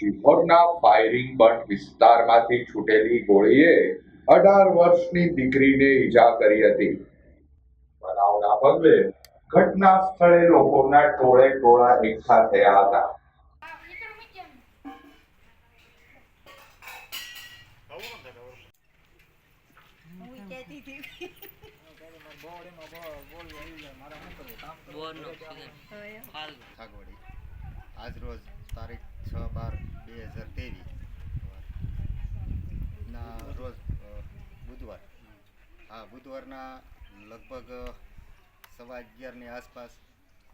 શિહોરના firing but વિસ્તારમાંથી છૂટેલી ગોળીએ અઢાર વર્ષની દીકરીને ઈજા કરી હતી બનાવના પગલે ઘટના સ્થળે લોકોના ટોળે ટોળા એકઠા થયા હતા હું કહેતી હતી બોરનો ઓક્સિજન હાલ ખાગવડી આજ રોજ તારીખ છ બાર બે હજાર તેવીસ ના, રોજ બુધવાર. હા, બુધવારના લગભગ સવા અગિયારની આસપાસ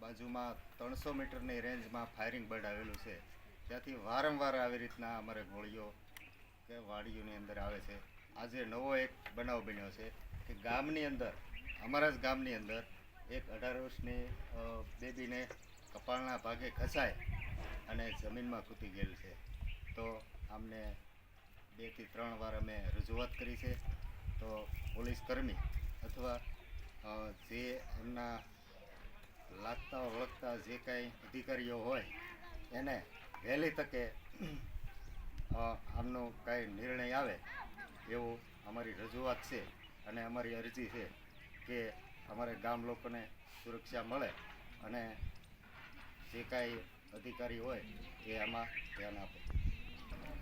બાજુમાં ત્રણસો મીટરની રેન્જમાં ફાયરિંગ બર્ડ આવેલું છે. ત્યાંથી વારંવાર આવી રીતના અમારે ગોળીઓ કે વાડીઓની અંદર આવે છે. આજે નવો એક બનાવ બન્યો છે કે ગામની અંદર, અમારા જ ગામની અંદર એક અઢાર વર્ષની બેબીને કપાળના ભાગે ઘસાય અને જમીનમાં કૂદી ગયેલ છે. તો આમને બેથી ત્રણ વાર અમે રજૂઆત કરી છે. તો પોલીસ કર્મી અથવા જે એમના લાગતા ઓળખતા જે કાંઈ અધિકારીઓ હોય, એને વહેલી તકે આમનો કાંઈ નિર્ણય આવે એવું અમારી રજૂઆત છે અને અમારી અરજી છે કે અમારે ગામ લોકોને સુરક્ષા મળે અને જે કાંઈ અધિકારી હોય એ આમાં ધ્યાન આપે.